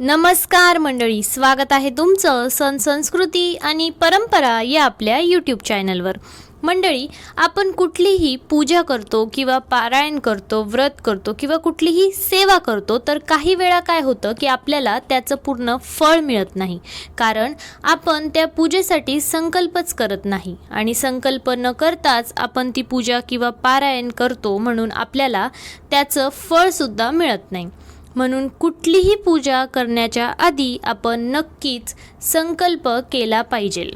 नमस्कार मंडळी स्वागत आहे तुमचं सण संस्कृती आणि परंपरा या आपल्या यूट्यूब चॅनलवर मंडळी आपण कुठलीही पूजा करतो किंवा पारायण करतो व्रत करतो किंवा कुठलीही सेवा करतो तर काही वेळा काय होतं की आपल्याला त्याचं पूर्ण फळ मिळत नाही. कारण आपण त्या पूजेसाठी संकल्पच करत नाही. आणि संकल्प न करताच आपण ती पूजा किंवा पारायण करतो म्हणून आपल्याला त्याचं फळसुद्धा मिळत नाही. म्हणून कुठलीही पूजा करण्याच्या आधी आपण नक्कीच संकल्प केला पाहिजे.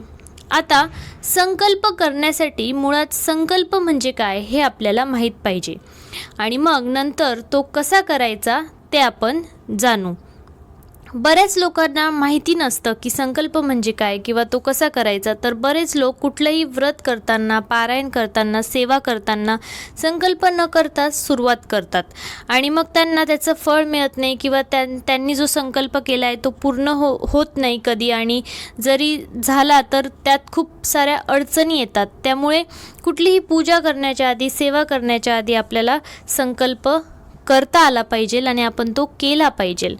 आता संकल्प करण्यासाठी मुळात संकल्प म्हणजे काय हे आपल्याला माहीत पाहिजे. आणि मग नंतर तो कसा करायचा ते आपण जाणू. बऱ्याच लोकांना माहिती नसतं की संकल्प म्हणजे काय किंवा तो कसा करायचा. तर बरेच लोक कुठलंही व्रत करताना पारायण करताना सेवा करताना संकल्प न करता सुरुवात करतात. आणि मग त्यांना त्याचं फळ मिळत नाही किंवा त्यां त्यांनी जो संकल्प केला आहे तो पूर्ण हो होत नाही कधी. आणि जरी झाला तर त्यात खूप साऱ्या अडचणी येतात. त्यामुळे कुठलीही पूजा करण्याच्या आधी सेवा करण्याच्या आधी आपल्याला संकल्प करता आला पाहिजे आणि आपण तो केला पाहिजे.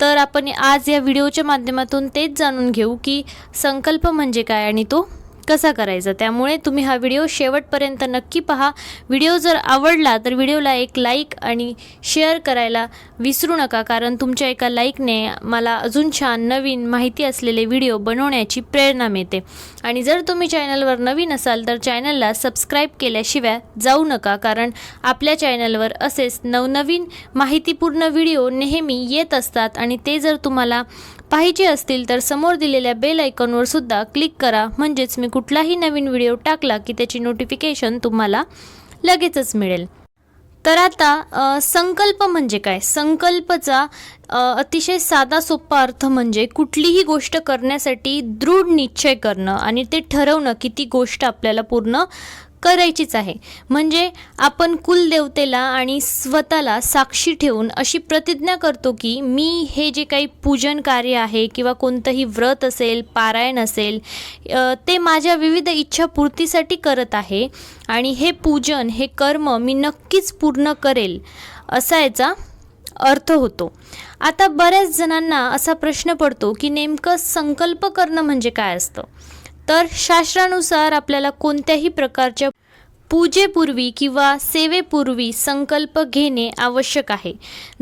तर आपण आज या व्हिडिओच्या माध्यमातून तेच जाणून घेऊ की संकल्प म्हणजे काय आणि तो कसा करायचा? त्यामुळे तुम्ही हा व्हिडिओ शेवटपर्यंत नक्की पहा. व्हिडिओ जर आवडला तर व्हिडिओला एक लाईक आणि शेअर करायला विसरू नका कारण तुमच्या एका लाईकने मला अजून छान नवीन माहिती असलेले व्हिडिओ बनवण्याची प्रेरणा मिळते. आणि जर तुम्ही चॅनलवर नवीन असाल तर चॅनलला सबस्क्राईब केल्याशिवाय जाऊ नका कारण आपल्या चॅनलवर असेच नवनवीन माहितीपूर्ण व्हिडिओ नेहमी येत असतात आणि ते जर तुम्हाला पाहिजे असतील तर समोर दिलेल्या बेल आयकॉनवर सुद्धा क्लिक करा. म्हणजेच मी कुठलाही नवीन व्हिडिओ टाकला की त्याची नोटिफिकेशन तुम्हाला लगेचच मिळेल. तर आता संकल्प म्हणजे काय? संकल्पचा अतिशय साधा सोपा अर्थ म्हणजे कुठलीही गोष्ट करण्यासाठी दृढ निश्चय करणं आणि ते ठरवणं की ती गोष्ट आपल्याला पूर्ण करायचीच आहे. म्हणजे आपण कुलदेवतेला आणि स्वतःला साक्षी ठेवून अशी प्रतिज्ञा करतो की मी हे जे काही पूजन कार्य आहे किंवा कोणतंही व्रत असेल पारायण असेल ते माझ्या विविध इच्छापूर्तीसाठी करत आहे आणि हे पूजन हे कर्म मी नक्कीच पूर्ण करेल असा याचा अर्थ होतो. आता बऱ्याच जणांना असा प्रश्न पडतो की नेमकं संकल्प करणं म्हणजे काय असतं? तर शास्त्रानुसार आपल्याला कोणत्याही प्रकारच्या पूजेपूर्वी किंवा सेवेपूर्वी संकल्प घेणे आवश्यक आहे.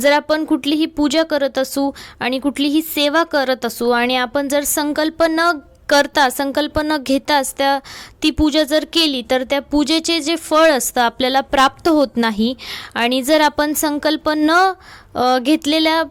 जर आपण कुठलीही पूजा करत असू आणि कुठलीही सेवा करत असू आणि आपण जर संकल्प न करता संकल्प न घेताच त्या ती पूजा जर केली तर त्या पूजेचे जे फळ असतं आपल्याला प्राप्त होत नाही. आणि जर आपण संकल्प न घेतलेल्या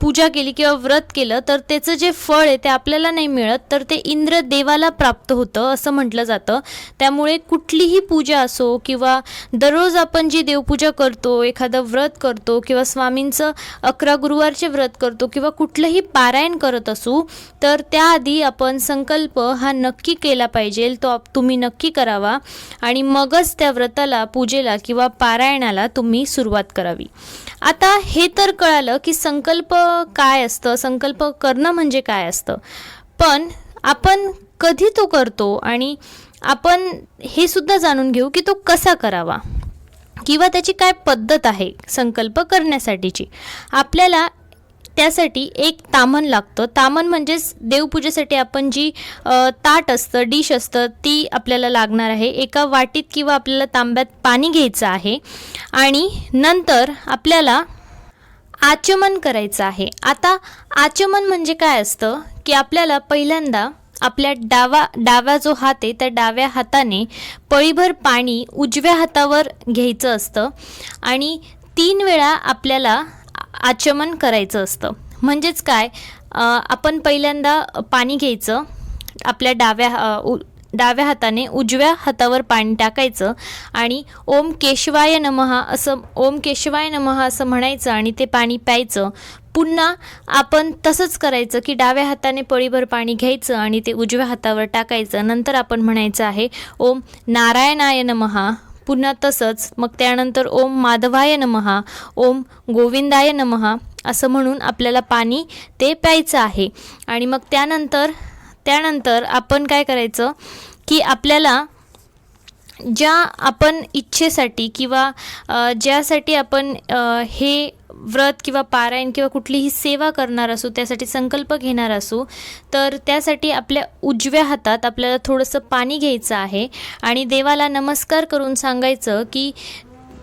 पूजा केली किंवा व्रत केलं तर त्याचं जे फळ आहे ते आपल्याला नाही मिळत तर ते इंद्र देवाला प्राप्त होतं असं म्हटलं जातं. त्यामुळे कुठलीही पूजा असो किंवा दररोज आपण जी देवपूजा करतो एखादं व्रत करतो किंवा स्वामींचं अकरा गुरुवारचे व्रत करतो किंवा कुठलंही पारायण करत असू तर त्याआधी आपण संकल्प हा नक्की केला पाहिजे तो तुम्ही नक्की करावा. आणि मगच त्या व्रताला पूजेला किंवा पारायणाला तुम्ही सुरुवात करावी. आता हे तर कळालं की संकल्प संकल्प काय असतं? संकल्प करणं म्हणजे काय असतं? पण आपण कधी तो करतो आणि आपण हे सुद्धा जाणून घेऊ की तो कसा करावा? किंवा त्याची काय पद्धत आहे संकल्प करण्यासाठीची? आपल्याला त्यासाठी एक तामण लागतं. तामण म्हणजेच देवपूजेसाठी आपण जी ताट असतं डिश असतं ती आपल्याला लागणार आहे. एका वाटीत किंवा आपल्याला तांब्यात पाणी घ्यायचं आहे आणि नंतर आपल्याला आचमन करायचं आहे. आता आचमन म्हणजे काय असतं? की आपल्याला पहिल्यांदा आपल्या डावा डावा जो हात आहे त्या डाव्या हाताने पळीभर पाणी उजव्या हातावर घ्यायचं असतं आणि तीन वेळा आपल्याला आचमन करायचं असतं. म्हणजेच काय? आपण पहिल्यांदा पाणी घ्यायचं आपल्या डाव्या उ डाव्या हाताने उजव्या हातावर पाणी टाकायचं आणि ओम केशवाय नमहा असं ओम केशवाय नमहा असं म्हणायचं आणि ते पाणी प्यायचं. पुन्हा आपण तसंच करायचं की डाव्या हाताने पळीभर पाणी घ्यायचं आणि ते उजव्या हातावर टाकायचं. नंतर आपण म्हणायचं आहे ओम नारायणाय नमहा पुन्हा तसंच. मग त्यानंतर ओम माधवाय नमहा ओम गोविंदाय नमहा असं म्हणून आपल्याला पाणी ते प्यायचं आहे. आणि मग त्यानंतर त्यानंतर आपण काय करायचं की आपल्याला ज्या आपण इच्छेसाठी किंवा ज्यासाठी आपण हे व्रत किंवा पारायण किंवा कुठलीही सेवा करणार असू त्यासाठी संकल्प घेणार असू तर त्यासाठी आपल्या उजव्या हातात आपल्याला थोडंसं पाणी घ्यायचं आहे आणि देवाला नमस्कार करून सांगायचं की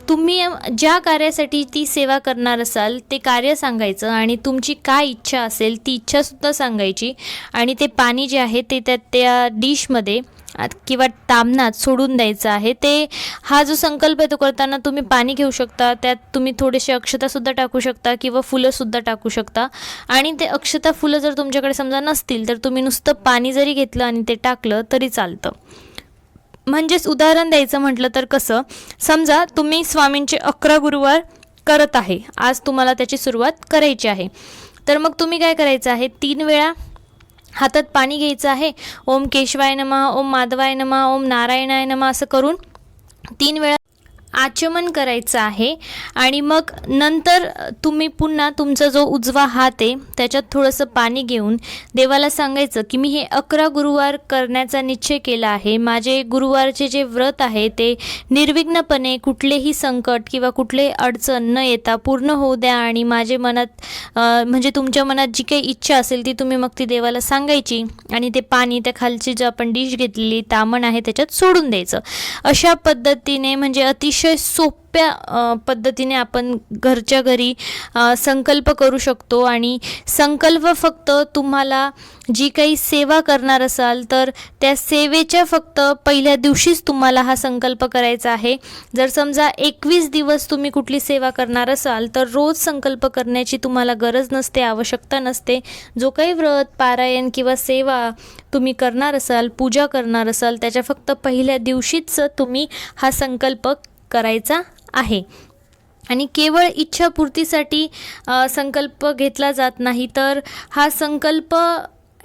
तुम्ही ज्या कार्यासाठी ती सेवा करणार असाल ते कार्य सांगायचं आणि तुमची काय इच्छा असेल ती इच्छासुद्धा सांगायची. आणि ते पाणी जे आहे ते त्या त्या डिशमध्ये किंवा तामनात सोडून द्यायचं आहे. ते हा जो संकल्प आहे तो करताना तुम्ही पाणी घेऊ शकता त्यात तुम्ही थोडेसे अक्षतासुद्धा टाकू शकता किंवा फुलंसुद्धा टाकू शकता. आणि ते अक्षता फुलं जर तुमच्याकडे समजा नसतील तर तुम्ही नुसतं पाणी जरी घेतलं आणि ते टाकलं तरी चालतं. म्हणजेच उदाहरण द्यायचं म्हटलं तर कसं समजा तुम्ही स्वामींचे अकरा गुरुवार करत आहे आज तुम्हाला त्याची सुरुवात करायची आहे. तर मग तुम्ही काय करायचं आहे? तीन वेळा हातात पाणी घ्यायचं आहे. ओम केशवाय नमः ओम माधवाय नमः ओम नारायणाय नमः असं करून तीन वेळा आचमन करायचं आहे. आणि मग नंतर तुम्ही पुन्हा तुमचा जो उजवा हात आहे त्याच्यात थोडंसं पाणी घेऊन देवाला सांगायचं की मी हे अकरा गुरुवार करण्याचा निश्चय केला आहे. माझे गुरुवारचे जे व्रत आहे ते निर्विघ्नपणे कुठलेही संकट किंवा कुठलेही अडचण न येता पूर्ण होऊ द्या आणि माझे मनात म्हणजे तुमच्या मनात जी काही इच्छा असेल ती तुम्ही मग ती देवाला सांगायची आणि ते पाणी त्या खालची जो आपण डिश घेतलेली तामण आहे त्याच्यात सोडून द्यायचं. अशा पद्धतीने म्हणजे अतिशय अतिशय सोप्या पद्धतीने आपण घरच्या घरी संकल्प करू शकतो. आणि संकल्प फक्त तुम्हाला जी काही सेवा करणार असाल तर त्या सेवेच्या फक्त पहिल्या दिवशीच तुम्हाला हा संकल्प करायचा आहे. जर समजा एकवीस दिवस तुम्ही कुठली सेवा करणार असाल तर रोज संकल्प करण्याची तुम्हाला गरज नसते आवश्यकता नसते. जो काही व्रत पारायण किंवा सेवा तुम्ही करणार असाल पूजा करणार असाल त्याच्या फक्त पहिल्या दिवशीच तुम्ही हा संकल्प करायचा आहे. आणि केवळ इच्छापूर्तीसाठी संकल्प घेतला जात नाही तर हा संकल्प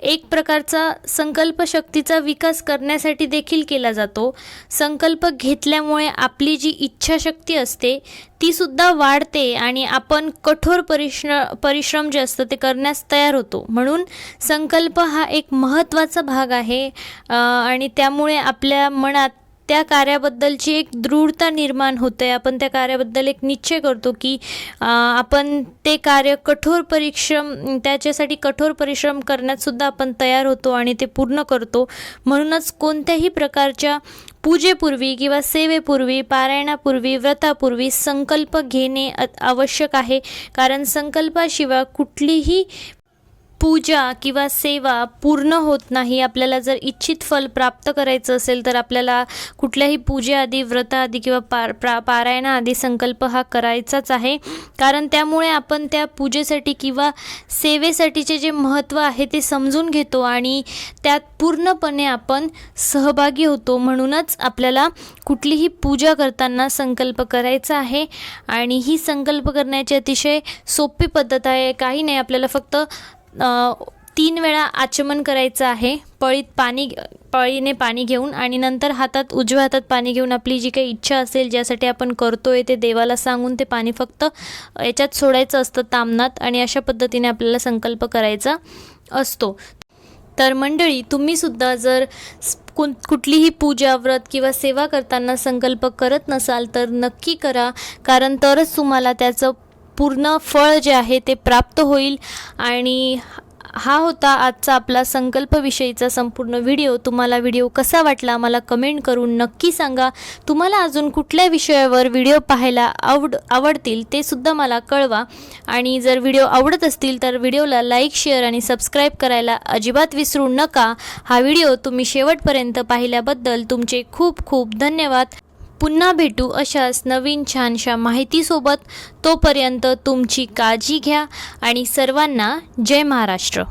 एक प्रकारचा संकल्प शक्तीचा विकास करण्यासाठी देखील केला जातो. संकल्प घेतल्यामुळे आपली जी इच्छाशक्ती असते तीसुद्धा वाढते आणि आपण कठोर परिश्र परिश्रम जे असतं ते करण्यास तयार होतो. म्हणून संकल्प हा एक महत्त्वाचा भाग आहे आणि त्यामुळे आपल्या मनात त्या कार्याबद्दलची एक दृढता निर्माण होते आपण त्या कार्याबद्दल एक निश्चय करतो की आपण ते कार्य कठोर परिश्रम त्याच्यासाठी कठोर परिश्रम करण्यातसुद्धा आपण तयार होतो आणि ते पूर्ण करतो. म्हणूनच कोणत्याही प्रकारच्या पूजेपूर्वी किंवा सेवेपूर्वी पारायणापूर्वी व्रतापूर्वी संकल्प घेणे आवश्यक आहे. कारण संकल्पाशिवाय कुठलीही पूजा किंवा सेवा पूर्ण होत नाही आपल्याला जर इच्छित फल प्राप्त करायचं असेल तर आपल्याला कुठल्याही पूजेआधी व्रताआधी किंवा पार प्रा पारायणाआधी संकल्प हा करायचाच आहे. कारण त्यामुळे आपण त्या पूजेसाठी किंवा सेवेसाठीचे जे महत्त्व आहे ते समजून घेतो आणि त्यात पूर्णपणे आपण सहभागी होतो. म्हणूनच आपल्याला कुठलीही पूजा करताना संकल्प करायचा आहे आणि ही संकल्प करण्याची अतिशय सोपी पद्धत आहे. काही नाही आपल्याला फक्त तीन वेळा आचमन करायचं आहे. पळीत पाणी पळीने पाणी घेऊन आणि नंतर हातात उजव्या हातात पाणी घेऊन आपली जी काही इच्छा असेल ज्यासाठी आपण करतोय ते देवाला सांगून ते पाणी फक्त याच्यात सोडायचं असतं तामनात आणि अशा पद्धतीने आपल्याला संकल्प करायचा असतो. तर मंडळी तुम्हीसुद्धा जर कु कुण कुठलीही पूजा व्रत किंवा सेवा करताना संकल्प करत नसाल तर नक्की करा. कारण तरच तुम्हाला त्याचं पूर्ण फळ जे आहे ते प्राप्त होईल. आणि हा होता आजचा आपला संकल्पविषयीचा संपूर्ण व्हिडिओ. तुम्हाला व्हिडिओ कसा वाटला मला कमेंट करून नक्की सांगा. तुम्हाला अजून कुठल्या विषयावर व्हिडिओ पाहायला आवड आवडतील ते सुद्धा मला कळवा. आणि जर व्हिडिओ आवडत असतील तर व्हिडिओला लाईक शेअर आणि सबस्क्राईब करायला अजिबात विसरू नका. हा व्हिडिओ तुम्ही शेवटपर्यंत पाहिल्याबद्दल तुमचे खूप खूप धन्यवाद. पुन्हा भेटू अशाच नवीन छानशा माहितीसोबत तोपर्यंत तुमची काळजी घ्या आणि सर्वांना जय महाराष्ट्र.